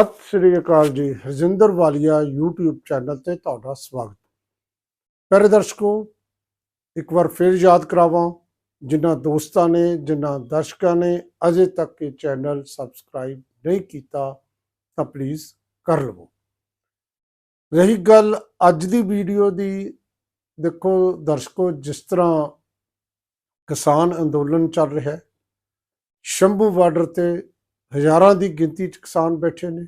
ਸਤਿ ਸ੍ਰੀ ਅਕਾਲ ਜੀ। ਹਰਜਿੰਦਰ ਵਾਲੀਆ YouTube channel ਤੇ ਤੁਹਾਡਾ ਸਵਾਗਤ। ਪਿਆਰੇ ਦਰਸ਼ਕੋ, ਇੱਕ ਵਾਰ ਫਿਰ ਯਾਦ ਕਰਾਵਾਂ, ਜਿਨ੍ਹਾਂ ਦੋਸਤਾਂ ਨੇ, ਜਿਨ੍ਹਾਂ ਦਰਸ਼ਕਾਂ ਨੇ ਅਜੇ ਤੱਕ ਇਹ ਚੈਨਲ ਸਬਸਕ੍ਰਾਈਬ ਨਹੀਂ ਕੀਤਾ, ਤਾਂ ਪਲੀਜ਼ ਕਰ ਲਵੋ। ਰਹੀ ਗੱਲ ਅੱਜ ਦੀ ਵੀਡੀਓ ਦੀ, ਦੇਖੋ ਦਰਸ਼ਕੋ, ਜਿਸ ਤਰ੍ਹਾਂ ਕਿਸਾਨ ਅੰਦੋਲਨ ਚੱਲ ਰਿਹਾ ਹੈ, ਸ਼ੰਭੂ ਬਾਰਡਰ ਤੇ ਹਜ਼ਾਰਾਂ ਦੀ ਗਿਣਤੀ 'ਚ ਕਿਸਾਨ ਬੈਠੇ ਨੇ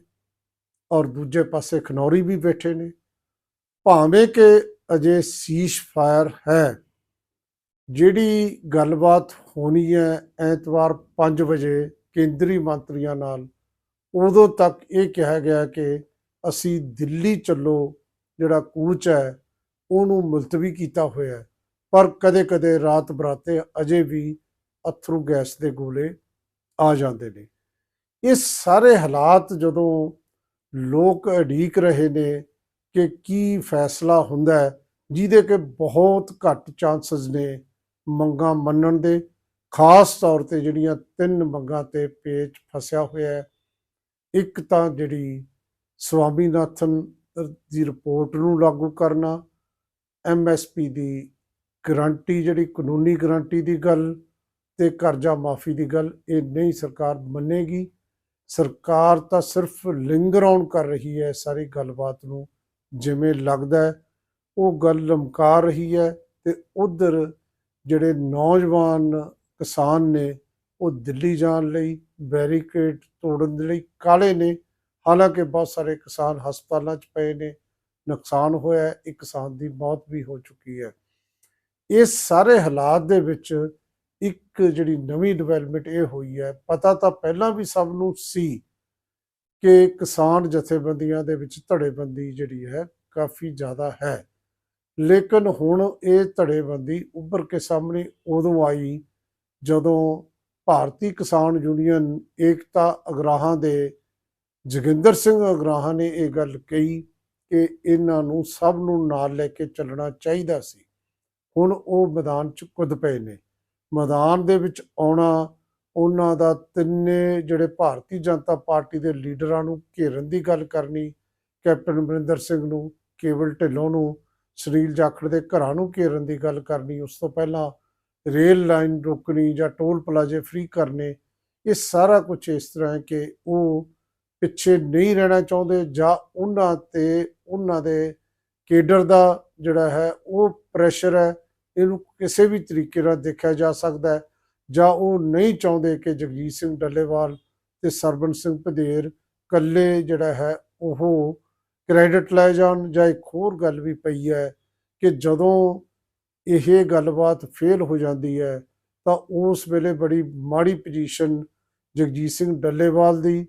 ਔਰ ਦੂਜੇ ਪਾਸੇ ਖਨੌਰੀ ਵੀ ਬੈਠੇ ਨੇ। ਭਾਵੇਂ ਕਿ ਅਜੇ ਸੀਸ਼ ਫਾਇਰ ਹੈ, ਜਿਹੜੀ ਗੱਲਬਾਤ ਹੋਣੀ ਹੈ ਐਤਵਾਰ 5 ਵਜੇ ਕੇਂਦਰੀ ਮੰਤਰੀਆਂ ਨਾਲ, ਉਦੋਂ ਤੱਕ ਇਹ ਕਿਹਾ ਗਿਆ ਕਿ ਅਸੀਂ ਦਿੱਲੀ ਚੱਲੋ, ਜਿਹੜਾ ਕੂਚ ਹੈ, ਉਹਨੂੰ ਮੁਲਤਵੀ ਕੀਤਾ ਹੋਇਆ ਹੈ। ਪਰ ਕਦੇ-ਕਦੇ ਰਾਤ ਬਰਾਤੇ ਅਜੇ ਵੀ ਅਥਰੂ ਗੈਸ ਦੇ ਗੋਲੇ ਆ ਜਾਂਦੇ ਨੇ। ਇਹ ਸਾਰੇ ਹਾਲਾਤ ਜਦੋਂ ਲੋਕ ਅੜੀਕ ਰਹੇ ਨੇ ਕਿ ਕੀ ਫੈਸਲਾ ਹੁੰਦਾ ਹੈ, ਜਿਹਦੇ ਕਿ ਬਹੁਤ ਘੱਟ ਚਾਂਸਸ ਨੇ ਮੰਗਾਂ ਮੰਨਣ ਦੇ, ਖਾਸ ਤੌਰ ਤੇ ਜਿਹੜੀਆਂ ਤਿੰਨ ਮੰਗਾਂ ਤੇ ਪੇਚ ਫਸਿਆ ਹੋਇਆ ਹੈ। ਇੱਕ ਤਾਂ ਜਿਹੜੀ ਸਵਾਮੀਨਾਥਨ ਦੀ ਰਿਪੋਰਟ ਨੂੰ ਲਾਗੂ ਕਰਨਾ ਐਮਐਸਪੀ ਦੀ ਗਰੰਟੀ, ਜਿਹੜੀ ਕਾਨੂੰਨੀ ਗਰੰਟੀ ਦੀ ਗੱਲ ਤੇ ਕਰਜ਼ਾ ਮਾਫੀ ਦੀ ਗੱਲ, ਇਹ ਨਹੀਂ ਸਰਕਾਰ ਮੰਨੇਗੀ। ਸਰਕਾਰ ਤਾਂ ਸਿਰਫ ਲਿੰਗਰ ਆਨ ਕਰ ਰਹੀ ਹੈ ਸਾਰੀ ਗੱਲਬਾਤ ਨੂੰ, ਜਿਵੇਂ ਲੱਗਦਾ ਉਹ ਗੱਲ ਲਮਕਾ ਰਹੀ ਹੈ ਤੇ ਉਧਰ ਜਿਹੜੇ ਨੌਜਵਾਨ ਕਿਸਾਨ ਨੇ, ਉਹ ਦਿੱਲੀ ਜਾਣ ਲਈ ਬੈਰੀਕੇਡ ਤੋੜਨ ਦੇ ਲਈ ਕਾਲੇ ਨੇ। ਹਾਲਾਂਕਿ ਬਹੁਤ ਸਾਰੇ ਕਿਸਾਨ ਹਸਪਤਾਲਾਂ 'ਚ ਪਏ ਨੇ, ਨੁਕਸਾਨ ਹੋਇਆ ਹੈ, ਇੱਕ ਕਿਸਾਨ ਦੀ ਮੌਤ ਵੀ ਹੋ ਚੁੱਕੀ ਹੈ। ਇਸ ਸਾਰੇ ਹਾਲਾਤ ਦੇ ਵਿੱਚ ਇੱਕ ਜਿਹੜੀ ਨਵੀਂ ਡਿਵੈਲਪਮੈਂਟ ਇਹ ਹੋਈ ਹੈ, ਪਤਾ ਤਾਂ ਪਹਿਲਾਂ ਵੀ ਸਭ ਨੂੰ ਸੀ ਕਿ ਕਿਸਾਨ ਜਥੇਬੰਦੀਆਂ ਦੇ ਵਿੱਚ ਧੜੇਬੰਦੀ ਜਿਹੜੀ ਹੈ ਕਾਫੀ ਜ਼ਿਆਦਾ ਹੈ। ਲੇਕਿਨ ਹੁਣ ਇਹ ਧੜੇਬੰਦੀ ਉੱਭਰ ਕੇ ਸਾਹਮਣੇ ਉਦੋਂ ਆਈ ਜਦੋਂ ਭਾਰਤੀ ਕਿਸਾਨ ਯੂਨੀਅਨ ਏਕਤਾ ਅਗਰਾਹਾਂ ਦੇ ਜੋਗਿੰਦਰ ਸਿੰਘ ਅਗਰਾਹਾਂ ਨੇ ਇਹ ਗੱਲ ਕਹੀ ਕਿ ਇਹਨਾਂ ਨੂੰ ਸਭ ਨੂੰ ਨਾਲ ਲੈ ਕੇ ਚੱਲਣਾ ਚਾਹੀਦਾ ਸੀ। ਹੁਣ ਉਹ ਮੈਦਾਨ 'ਚ ਕੁੱਦ ਪਏ ਨੇ। ਮੈਦਾਨ ਦੇ ਵਿੱਚ ਆਉਣਾ, ਉਹਨਾਂ ਦਾ ਤਿੰਨੇ ਜਿਹੜੇ ਭਾਰਤੀ ਜਨਤਾ ਪਾਰਟੀ ਦੇ ਲੀਡਰਾਂ ਨੂੰ ਘੇਰਨ ਦੀ ਗੱਲ ਕਰਨੀ, ਕੈਪਟਨ ਅਮਰਿੰਦਰ ਸਿੰਘ ਨੂੰ, ਕੇਵਲ ਢਿੱਲੋਂ ਨੂੰ, ਸੁਨੀਲ ਜਾਖੜ ਦੇ ਘਰਾਂ ਨੂੰ ਘੇਰਨ ਦੀ ਗੱਲ ਕਰਨੀ, ਉਸ ਤੋਂ ਪਹਿਲਾਂ ਰੇਲ ਲਾਈਨ ਰੋਕਣੀ ਜਾਂ ਟੋਲ ਪਲਾਜ਼ੇ ਫ੍ਰੀ ਕਰਨੇ, ਇਹ ਸਾਰਾ ਕੁਝ ਇਸ ਤਰ੍ਹਾਂ ਹੈ ਕਿ ਉਹ ਪਿੱਛੇ ਨਹੀਂ ਰਹਿਣਾ ਚਾਹੁੰਦੇ ਜਾਂ ਉਹਨਾਂ ਤੇ, ਉਹਨਾਂ ਦੇ ਕੇਡਰ ਦਾ ਜਿਹੜਾ ਹੈ ਉਹ ਪ੍ਰੈਸ਼ਰ ਹੈ ਇਹਨੂੰ ਕਿਸੇ ਵੀ ਤਰੀਕੇ ਨਾਲ ਦੇਖਿਆ ਜਾ ਸਕਦਾ ਹੈ, ਜਾਂ ਉਹ ਨਹੀਂ ਚਾਹੁੰਦੇ ਕਿ ਜਗਜੀਤ ਸਿੰਘ ਡੱਲੇਵਾਲ ਤੇ ਸਰਬਨ ਸਿੰਘ ਭਦੇਰ ਕੱਲੇ ਜਿਹੜਾ ਹੈ ਉਹ ਕ੍ਰੈਡਿਟ ਲੈ ਜਾਣ, ਜਾਂ ਇੱਕ ਹੋਰ ਗੱਲ ਵੀ ਪਈ ਹੈ ਕਿ ਜਦੋਂ ਇਹ ਗੱਲਬਾਤ ਫੇਲ ਹੋ ਜਾਂਦੀ ਹੈ, ਤਾਂ ਉਸ ਵੇਲੇ ਬੜੀ ਮਾੜੀ ਪੋਜੀਸ਼ਨ ਜਗਜੀਤ ਸਿੰਘ ਡੱਲੇਵਾਲ ਦੀ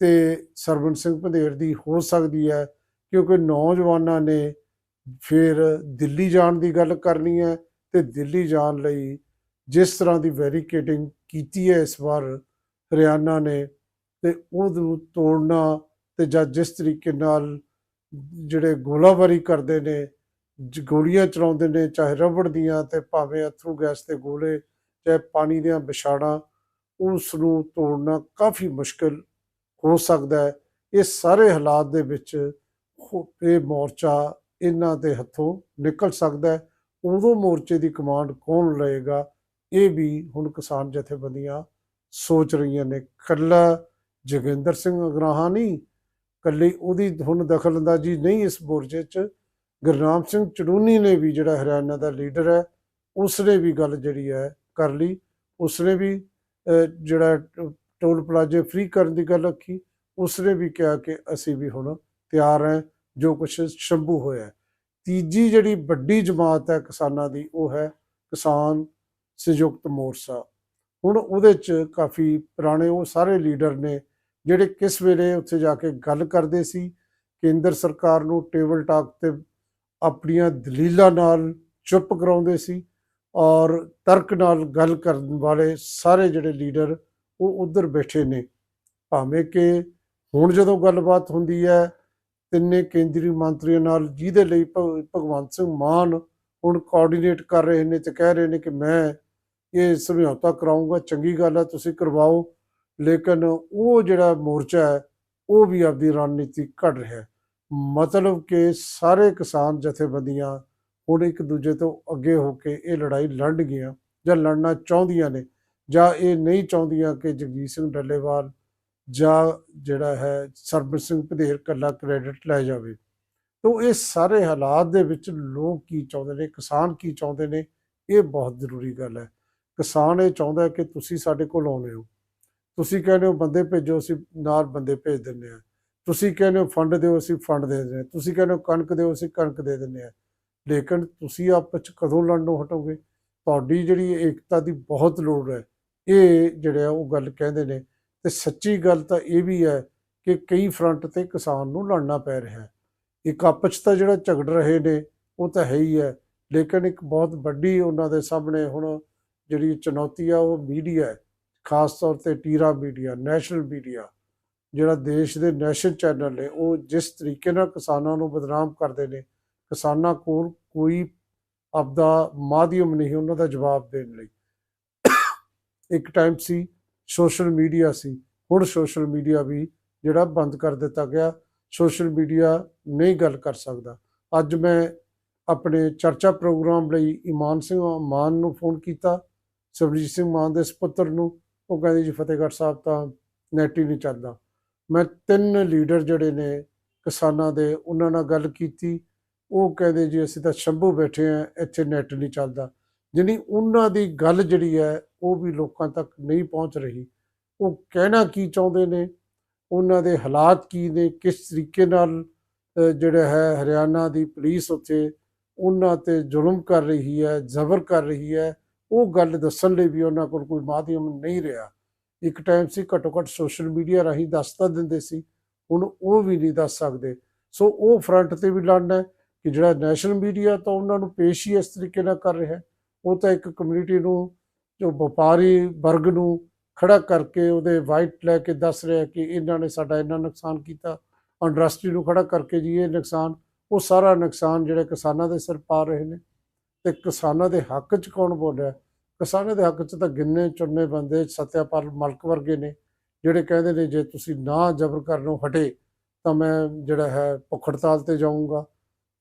ਤੇ ਸਰਬਨ ਸਿੰਘ ਭਦੇਰ ਦੀ ਹੋ ਸਕਦੀ ਹੈ, ਕਿਉਂਕਿ ਨੌਜਵਾਨਾਂ ਨੇ ਫਿਰ ਦਿੱਲੀ ਜਾਣ ਦੀ ਗੱਲ ਕਰਨੀ ਹੈ ਤੇ ਦਿੱਲੀ ਜਾਣ ਲਈ ਜਿਸ ਤਰ੍ਹਾਂ ਦੀ ਵੈਰੀਕੇਟਿੰਗ ਕੀਤੀ ਹੈ ਇਸ ਵਾਰ ਹਰਿਆਣਾ ਨੇ ਤੇ ਉਹਨੂੰ ਤੋੜਨਾ ਤੇ ਜਾਂ ਜਿਸ ਤਰੀਕੇ ਨਾਲ ਜਿਹੜੇ ਗੋਲਾਬਾਰੀ ਕਰਦੇ ਨੇ ਗੋਲੀਆਂ ਚਲਾਉਂਦੇ ਨੇ, ਚਾਹੇ ਰਬੜ ਦੀਆਂ ਤੇ ਭਾਵੇਂ ਅਥਰੂ ਗੈਸ ਦੇ ਗੋਲੇ ਚਾਹੇ ਪਾਣੀ ਦੀਆਂ ਵਿਛਾੜਾਂ ਉਸ ਨੂੰ ਤੋੜਨਾ ਕਾਫੀ ਮੁਸ਼ਕਲ ਹੋ ਸਕਦਾ ਹੈ। ਇਹ ਸਾਰੇ ਹਾਲਾਤ ਦੇ ਵਿੱਚ ਇਹ ਮੋਰਚਾ ਇਹਨਾਂ ਦੇ ਹੱਥੋਂ ਨਿਕਲ ਸਕਦਾ ਹੈ। ਉਦੋਂ ਮੋਰਚੇ ਦੀ ਕਮਾਂਡ ਕੌਣ ਲਏਗਾ? ਇਹ ਵੀ ਹੁਣ ਕਿਸਾਨ ਜਥੇਬੰਦੀਆਂ ਸੋਚ ਰਹੀਆਂ ਨੇ। ਕੱਲਾ ਜੋਗਿੰਦਰ ਸਿੰਘ ਅਗਰਾਹਾਂ ਨਹੀਂ ਕੱਲੀ ਉਹਦੀ ਹੁਣ ਦਖਲਅੰਦਾਜ਼ੀ ਨਹੀਂ ਇਸ ਮੋਰਚੇ 'ਚ। ਗੁਰਨਾਮ ਸਿੰਘ ਚੜੂਨੀ ਨੇ ਵੀ ਜਿਹੜਾ ਹਰਿਆਣਾ ਦਾ ਲੀਡਰ ਹੈ ਉਸਨੇ ਵੀ ਗੱਲ ਜਿਹੜੀ ਹੈ ਕਰ ਲਈ। ਉਸਨੇ ਵੀ ਅਹ, ਜਿਹੜਾ ਟੋਲ ਪਲਾਜ਼ੇ ਫ੍ਰੀ ਕਰਨ ਦੀ ਗੱਲ ਰੱਖੀ ਉਸਨੇ ਵੀ ਕਿਹਾ ਕਿ ਅਸੀਂ ਵੀ ਹੁਣ ਤਿਆਰ ਹਾਂ। ਜੋ ਕੁਛ ਸ਼ੰਭੂ ਹੋਇਆ ਤੀਜੀ ਜਿਹੜੀ ਵੱਡੀ ਜਮਾਤ ਹੈ ਕਿਸਾਨਾਂ ਦੀ, ਉਹ ਹੈ ਕਿਸਾਨ ਸੰਯੁਕਤ ਮੋਰਚਾ। ਹੁਣ ਉਹਦੇ ਚ ਕਾਫੀ ਪੁਰਾਣੇ ਉਹ ਸਾਰੇ ਲੀਡਰ ਨੇ, ਜਿਹੜੇ ਕਿਸ ਵੇਲੇ ਉੱਥੇ ਜਾ ਕੇ ਗੱਲ ਕਰਦੇ ਸੀ, ਕੇਂਦਰ ਸਰਕਾਰ ਨੂੰ ਟੇਬਲ ਟਾਕ ਤੇ ਆਪਣੀਆਂ ਦਲੀਲਾਂ ਨਾਲ ਚੁੱਪ ਕਰਾਉਂਦੇ ਸੀ ਔਰ ਤਰਕ ਨਾਲ ਗੱਲ ਕਰਨ ਵਾਲੇ ਸਾਰੇ ਜਿਹੜੇ ਲੀਡਰ, ਉਹ ਉਧਰ ਬੈਠੇ ਨੇ। ਭਾਵੇਂ ਕਿ ਹੁਣ ਜਦੋਂ ਗੱਲਬਾਤ ਹੁੰਦੀ ਹੈ ਤਿੰਨੇ ਕੇਂਦਰੀ ਮੰਤਰੀਆਂ ਨਾਲ ਜਿਹਦੇ ਲਈ ਭਗਵੰਤ ਸਿੰਘ ਮਾਨ ਹੁਣ ਕੋਆਰਡੀਨੇਟ ਕਰ ਰਹੇ ਨੇ ਤੇ ਕਹਿ ਰਹੇ ਨੇ ਕਿ ਮੈਂ ਇਹ ਸਮਝੌਤਾ ਕਰਾਉਂਗਾ ਚੰਗੀ ਗੱਲ ਹੈ ਤੁਸੀਂ ਕਰਵਾਓ। ਲੇਕਿਨ ਉਹ ਜਿਹੜਾ ਮੋਰਚਾ ਹੈ, ਉਹ ਵੀ ਆਪਦੀ ਰਣਨੀਤੀ ਘੜ ਰਿਹਾ ਹੈ। ਮਤਲਬ ਕਿ ਸਾਰੇ ਕਿਸਾਨ ਜਥੇਬੰਦੀਆਂ ਹੁਣ ਇੱਕ ਦੂਜੇ ਤੋਂ ਅੱਗੇ ਹੋ ਕੇ ਇਹ ਲੜਾਈ ਲੜਨਗੀਆਂ ਜਾਂ ਲੜਨਾ ਚਾਹੁੰਦੀਆਂ ਨੇ ਜਾਂ ਇਹ ਨਹੀਂ ਚਾਹੁੰਦੀਆਂ ਕਿ ਜਗਜੀਤ ਸਿੰਘ ਡੱਲੇਵਾਲ ਜਾਂ ਜਿਹੜਾ ਹੈ ਸਰਬਜੀਤ ਸਿੰਘ ਭਦੇਰ ਕੱਲਾ ਕ੍ਰੈਡਿਟ ਲੈ ਜਾਵੇ। ਤੋਂ ਇਹ ਸਾਰੇ ਹਾਲਾਤ ਦੇ ਵਿੱਚ ਲੋਕ ਕੀ ਚਾਹੁੰਦੇ ਨੇ, ਕਿਸਾਨ ਕੀ ਚਾਹੁੰਦੇ ਨੇ, ਇਹ ਬਹੁਤ ਜ਼ਰੂਰੀ ਗੱਲ ਹੈ। ਕਿਸਾਨ ਇਹ ਚਾਹੁੰਦਾ ਕਿ ਤੁਸੀਂ ਸਾਡੇ ਕੋਲ ਆਉਣੇ ਹੋ। ਤੁਸੀਂ ਕਹਿੰਦੇ ਹੋ ਬੰਦੇ ਭੇਜੋ, ਅਸੀਂ ਨਾਲ ਬੰਦੇ ਭੇਜ ਦਿੰਦੇ ਆ ਤੁਸੀਂ ਕਹਿੰਦੇ ਹੋ ਫੰਡ ਦਿਓ, ਅਸੀਂ ਫੰਡ ਦੇ ਦਿੰਦੇ ਹਾਂ। ਤੁਸੀਂ ਕਹਿੰਦੇ ਹੋ ਕਣਕ ਦਿਓ, ਅਸੀਂ ਕਣਕ ਦੇ ਦਿੰਦੇ ਆ ਲੇਕਿਨ ਤੁਸੀਂ ਆਪਸ ਚ ਕਦੋਂ ਲੜਨੋਂ ਹਟੋਗੇ? ਤੁਹਾਡੀ ਜਿਹੜੀ ਏਕਤਾ ਦੀ ਬਹੁਤ ਲੋੜ ਹੈ। ਇਹ ਜਿਹੜੇ ਆ ਉਹ ਗੱਲ ਕਹਿੰਦੇ ਨੇ। ਤੇ ਸੱਚੀ ਗੱਲ ਤਾਂ ਇਹ ਵੀ ਹੈ ਕਿ ਕਈ ਫਰੰਟ ਤੇ ਕਿਸਾਨ ਨੂੰ ਲੜਨਾ ਪੈ ਰਿਹਾ ਹੈ। ਇੱਕ ਆਪਸ 'ਚ ਤਾਂ ਜਿਹੜਾ ਝਗੜ ਰਹੇ ਨੇ, ਉਹ ਤਾਂ ਹੈ ਹੀ ਹੈ, ਲੇਕਿਨ ਇੱਕ ਬਹੁਤ ਵੱਡੀ ਉਹਨਾਂ ਦੇ ਸਾਹਮਣੇ ਹੁਣ ਜਿਹੜੀ ਚੁਣੌਤੀ ਆ, ਉਹ ਮੀਡੀਆ ਹੈ। ਖਾਸ ਤੌਰ ਤੇ ਟੀਰਾ ਮੀਡੀਆ ਨੈਸ਼ਨਲ ਮੀਡੀਆ ਜਿਹੜਾ ਦੇਸ਼ ਦੇ ਨੈਸ਼ਨਲ ਚੈਨਲ ਨੇ, ਉਹ ਜਿਸ ਤਰੀਕੇ ਨਾਲ ਕਿਸਾਨਾਂ ਨੂੰ ਬਦਨਾਮ ਕਰਦੇ ਨੇ, ਕਿਸਾਨਾਂ ਕੋਲ ਕੋਈ ਆਪਦਾ ਮਾਧਿਅਮ ਨਹੀਂ ਉਹਨਾਂ ਦਾ ਜਵਾਬ ਦੇਣ ਲਈ। ਇੱਕ ਟਾਈਮ ਸੀ ਸੋਸ਼ਲ ਮੀਡੀਆ ਸੀ। ਹੁਣ ਸੋਸ਼ਲ ਮੀਡੀਆ ਵੀ ਜਿਹੜਾ ਬੰਦ ਕਰ ਦਿੱਤਾ ਗਿਆ, ਸੋਸ਼ਲ ਮੀਡੀਆ ਨਹੀਂ ਗੱਲ ਕਰ ਸਕਦਾ। ਅੱਜ ਮੈਂ ਆਪਣੇ ਚਰਚਾ ਪ੍ਰੋਗਰਾਮ ਲਈ ਇਮਾਨ ਸਿੰਘ ਮਾਨ ਨੂੰ ਫੋਨ ਕੀਤਾ, ਸਰਬਜੀਤ ਸਿੰਘ ਮਾਨ ਦੇ ਸੁਪੁੱਤਰ ਨੂੰ। ਉਹ ਕਹਿੰਦੇ ਜੀ, ਫਤਿਹਗੜ੍ਹ ਸਾਹਿਬ ਤਾਂ ਨੈਟ ਹੀ ਨਹੀਂ ਚੱਲਦਾ। ਮੈਂ ਤਿੰਨ ਲੀਡਰ ਜਿਹੜੇ ਨੇ ਕਿਸਾਨਾਂ ਦੇ, ਉਹਨਾਂ ਨਾਲ ਗੱਲ ਕੀਤੀ। ਉਹ ਕਹਿੰਦੇ ਜੀ, ਅਸੀਂ ਤਾਂ ਸ਼ੰਭੂ ਬੈਠੇ ਆ ਇੱਥੇ ਨੈਟ ਨਹੀਂ ਚੱਲਦਾ। ਜਾਣੀ ਉਹਨਾਂ ਦੀ ਗੱਲ ਜਿਹੜੀ ਹੈ, ਉਹ ਵੀ ਲੋਕਾਂ ਤੱਕ ਨਹੀਂ ਪਹੁੰਚ ਰਹੀ। ਉਹ ਕਹਿਣਾ ਕੀ ਚਾਹੁੰਦੇ ਨੇ? ਉਹਨਾਂ ਦੇ ਹਾਲਾਤ ਕੀ ਨੇ? ਕਿਸ ਤਰੀਕੇ ਨਾਲ ਜਿਹੜਾ ਹੈ, ਹਰਿਆਣਾ ਦੀ ਪੁਲਿਸ ਉੱਥੇ ਉਹਨਾਂ ਤੇ ਜ਼ੁਲਮ ਕਰ ਰਹੀ ਹੈ, ਜ਼ਬਰ ਕਰ ਰਹੀ ਹੈ? ਉਹ ਗੱਲ ਦੱਸਣ ਲਈ ਵੀ ਉਹਨਾਂ ਕੋਲ ਕੋਈ ਮਾਧਿਅਮ ਨਹੀਂ ਰਿਹਾ। ਇੱਕ ਟਾਈਮ ਸੀ ਘੱਟੋ ਘੱਟ ਸੋਸ਼ਲ ਮੀਡੀਆ ਰਾਹੀਂ ਦੱਸ ਤਾਂ ਦਿੰਦੇ ਸੀ। ਹੁਣ ਉਹ ਵੀ ਨਹੀਂ ਦੱਸ ਸਕਦੇ। ਸੋ ਉਹ ਫਰੰਟ ਤੇ ਵੀ ਲੜਨਾ ਕਿ ਜਿਹੜਾ ਨੈਸ਼ਨਲ ਮੀਡੀਆ ਤਾਂ ਉਹਨਾਂ ਨੂੰ ਪੇਸ਼ ਹੀ ਇਸ ਤਰੀਕੇ ਨਾਲ ਕਰ ਰਿਹਾ ਹੈ। ਉਹ ਤਾਂ ਇੱਕ ਕਮਿਊਨਿਟੀ ਨੂੰ, ਜੋ ਵਪਾਰੀ ਵਰਗ ਨੂੰ ਖੜਾ ਕਰਕੇ ਉਹਦੇ ਵਾਈਟ ਲੈ ਕੇ ਦੱਸ ਰਿਹਾ ਕਿ ਇਹਨਾਂ ਨੇ ਸਾਡਾ ਇੰਨਾ ਨੁਕਸਾਨ ਕੀਤਾ। ਇੰਡਸਟਰੀ ਨੂੰ ਖੜਾ ਕਰਕੇ ਜੀ ਇਹ ਨੁਕਸਾਨ, ਉਹ ਸਾਰਾ ਨੁਕਸਾਨ ਜਿਹੜੇ ਕਿਸਾਨਾਂ ਦੇ ਸਿਰ ਪਾ ਰਹੇ ਨੇ। ਤੇ ਕਿਸਾਨਾਂ ਦੇ ਹੱਕ 'ਚ ਕੌਣ ਬੋਲ ਰਿਹਾ ਕਿਸਾਨਾਂ ਦੇ ਹੱਕ 'ਚ ਤਾਂ ਗਿੰਨੇ ਚੁਣਨੇ ਬੰਦੇ, ਸਤਿਆਪਾਲ ਮਲਕ ਵਰਗੇ ਨੇ, ਜਿਹੜੇ ਕਹਿੰਦੇ ਨੇ, ਜੇ ਤੁਸੀਂ ਨਾ ਜ਼ਬਰ ਕਰਨੋਂ ਹਟੇ, ਤਾਂ ਮੈਂ ਜਿਹੜਾ ਹੈ ਭੁੱਖ ਹੜਤਾਲ ਤੇ ਜਾਊਂਗਾ।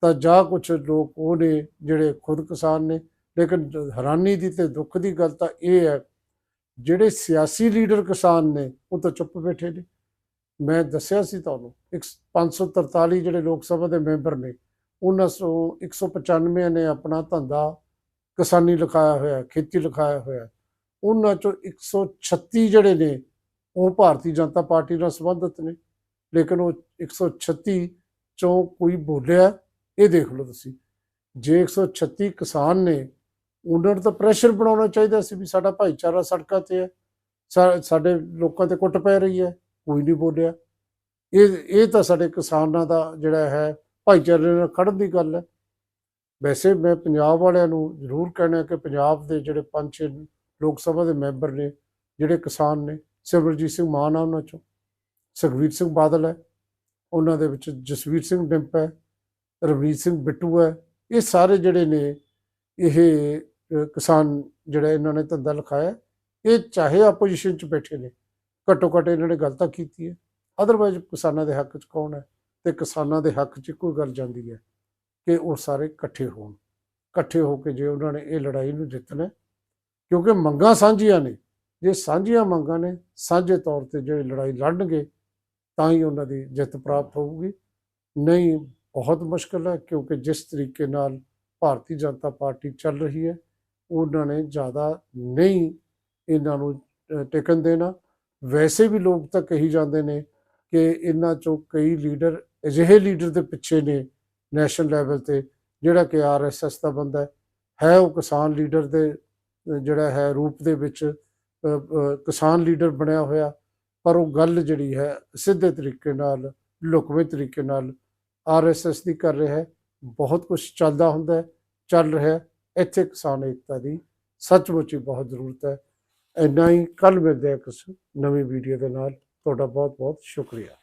ਤਾਂ ਜਾਂ ਕੁਝ ਲੋਕ ਉਹ ਨੇ ਜਿਹੜੇ ਖੁਦ ਕਿਸਾਨ ਨੇ ਲੇਕਿਨ ਹੈਰਾਨੀ ਦੀ ਤੇ ਦੁੱਖ ਦੀ ਗੱਲ ਤਾਂ ਇਹ ਹੈ, ਜਿਹੜੇ ਸਿਆਸੀ ਲੀਡਰ ਕਿਸਾਨ ਨੇ, ਉਹ ਤਾਂ ਚੁੱਪ ਬੈਠੇ ਨੇ। ਮੈਂ ਦੱਸਿਆ ਸੀ ਤੁਹਾਨੂੰ, ਇੱਕ 543 ਜਿਹੜੇ ਲੋਕ ਸਭਾ ਦੇ ਮੈਂਬਰ ਨੇ, ਉਹਨਾਂ ਚੋਂ 195 ਨੇ ਆਪਣਾ ਧੰਦਾ ਕਿਸਾਨੀ ਲਿਖਾਇਆ ਹੋਇਆ, ਖੇਤੀ ਲਿਖਾਇਆ ਹੋਇਆ। ਉਹਨਾਂ ਚੋਂ 136 ਜਿਹੜੇ ਨੇ, ਉਹ ਭਾਰਤੀ ਜਨਤਾ ਪਾਰਟੀ ਨਾਲ ਸੰਬੰਧਿਤ ਨੇ, ਲੇਕਿਨ ਉਹ 136 ਚੋਂ ਕੋਈ ਬੋਲਿਆ, ਇਹ ਦੇਖ ਲਓ ਤੁਸੀਂ। ਜੇ 136 ਕਿਸਾਨ ਨੇ ਉਹਨਾਂ ਨੂੰ ਤਾਂ ਪ੍ਰੈਸ਼ਰ ਬਣਾਉਣਾ ਚਾਹੀਦਾ ਸੀ ਵੀ ਸਾਡਾ ਭਾਈਚਾਰਾ ਸੜਕਾਂ ਤੇ ਹੈ ਸਾਡੇ ਲੋਕਾਂ ਤੇ ਕੁੱਟ ਪੈ ਰਹੀ ਹੈ, ਕੋਈ ਨਹੀਂ ਬੋਲਿਆ। ਇਹ ਇਹ ਤਾਂ ਸਾਡੇ ਕਿਸਾਨਾਂ ਦਾ ਜਿਹੜਾ ਹੈ, ਭਾਈਚਾਰੇ ਨਾਲ ਖੜਨ ਦੀ ਗੱਲ ਹੈ। ਵੈਸੇ ਮੈਂ ਪੰਜਾਬ ਵਾਲਿਆਂ ਨੂੰ ਜ਼ਰੂਰ ਕਹਿਣਾ ਕਿ ਪੰਜਾਬ ਦੇ ਜਿਹੜੇ ਪੰਜ ਛੇ ਲੋਕ ਸਭਾ ਦੇ ਮੈਂਬਰ ਨੇ, ਜਿਹੜੇ ਕਿਸਾਨ ਨੇ ਸਿਮਰਜੀਤ ਸਿੰਘ ਮਾਨ ਆ ਉਹਨਾਂ ਚੋਂ, ਸੁਖਬੀਰ ਸਿੰਘ ਬਾਦਲ ਹੈ, ਉਹਨਾਂ ਦੇ ਵਿੱਚ ਜਸਵੀਰ ਸਿੰਘ ਡਿੰਪ ਹੈ, ਰਵਨੀਤ ਸਿੰਘ ਬਿੱਟੂ ਹੈ, ਇਹ ਸਾਰੇ ਜਿਹੜੇ ਨੇ, ਇਹ ਕਿਸਾਨ ਜਿਹੜਾ ਇਹਨਾਂ ਨੇ ਧੰਦਾ ਲਿਖਾਇਆ ਇਹ ਚਾਹੇ ਆਪੋਜੀਸ਼ਨ ਚ ਬੈਠੇ ਨੇ, ਘੱਟੋ ਘੱਟ ਇਹਨਾਂ ਨੇ ਗੱਲ ਤਾਂ ਕੀਤੀ ਹੈ। ਅਦਰਵਾਇਜ਼ ਕਿਸਾਨਾਂ ਦੇ ਹੱਕ ਚ ਕੌਣ ਹੈ? ਤੇ ਕਿਸਾਨਾਂ ਦੇ ਹੱਕ ਚ ਕੋਈ ਗੱਲ ਜਾਂਦੀ ਹੈ ਕਿ ਉਹ ਸਾਰੇ ਇਕੱਠੇ ਹੋਣ। ਇਕੱਠੇ ਹੋ ਕੇ ਜੇ ਉਹਨਾਂ ਨੇ ਇਹ ਲੜਾਈ ਨੂੰ ਜਿੱਤਣਾ ਕਿਉਂਕਿ ਮੰਗਾਂ ਸਾਂਝੀਆਂ ਨੇ। ਜੇ ਸਾਂਝੀਆਂ ਮੰਗਾਂ ਨੇ, ਸਾਂਝੇ ਤੌਰ ਤੇ ਜਿਹੜੀ ਲੜਾਈ ਲੜਨਗੇ, ਤਾਂ ਹੀ ਉਹਨਾਂ ਦੀ ਜਿੱਤ ਪ੍ਰਾਪਤ ਹੋਊਗੀ। ਨਹੀਂ, ਬਹੁਤ ਮੁਸ਼ਕਲ ਹੈ, ਕਿਉਂਕਿ ਜਿਸ ਤਰੀਕੇ ਨਾਲ ਭਾਰਤੀ ਜਨਤਾ ਪਾਰਟੀ ਚੱਲ ਰਹੀ ਹੈ ਉਹਨਾਂ ਨੇ ਜ਼ਿਆਦਾ ਨਹੀਂ ਇਹਨਾਂ ਨੂੰ ਅਹ, ਟਿਕਣ ਦੇਣਾ ਵੈਸੇ ਵੀ ਲੋਕ ਤਾਂ ਕਹੀ ਜਾਂਦੇ ਨੇ ਕਿ ਇਹਨਾਂ ਚੋਂ ਕਈ ਲੀਡਰ ਅਜਿਹੇ ਲੀਡਰ ਦੇ ਪਿੱਛੇ ਨੇ ਨੈਸ਼ਨਲ ਲੈਵਲ ਤੇ ਜਿਹੜਾ ਕਿ ਆਰਐਸਐਸ ਦਾ ਬੰਦਾ ਹੈ। ਉਹ ਕਿਸਾਨ ਲੀਡਰ ਦੇ ਜਿਹੜਾ ਹੈ ਰੂਪ ਦੇ ਵਿੱਚ ਕਿਸਾਨ ਲੀਡਰ ਬਣਿਆ ਹੋਇਆ ਪਰ ਉਹ ਗੱਲ ਜਿਹੜੀ ਹੈ ਸਿੱਧੇ ਤਰੀਕੇ ਨਾਲ ਲੁਕਵੇਂ ਤਰੀਕੇ ਨਾਲ ਆਰਐਸਐਸ ਦੀ ਕਰ ਰਿਹਾ ਹੈ ਬਹੁਤ ਕੁਝ ਚੱਲਦਾ ਹੁੰਦਾ ਹੈ ਚੱਲ ਰਿਹਾ ਹੈ। ਇੱਥੇ ਕਿਸਾਨ ਏਕਤਾ ਦੀ ਸੱਚਮੁੱਚ ਹੀ ਬਹੁਤ ਜ਼ਰੂਰਤ ਹੈ। ਇੰਨਾ ਹੀ ਕੱਲ ਮਿਲਦੇ ਹਾਂ ਕਿਸ ਨਵੀਂ ਵੀਡੀਓ ਦੇ ਨਾਲ। ਤੁਹਾਡਾ ਬਹੁਤ ਬਹੁਤ ਸ਼ੁਕਰੀਆ।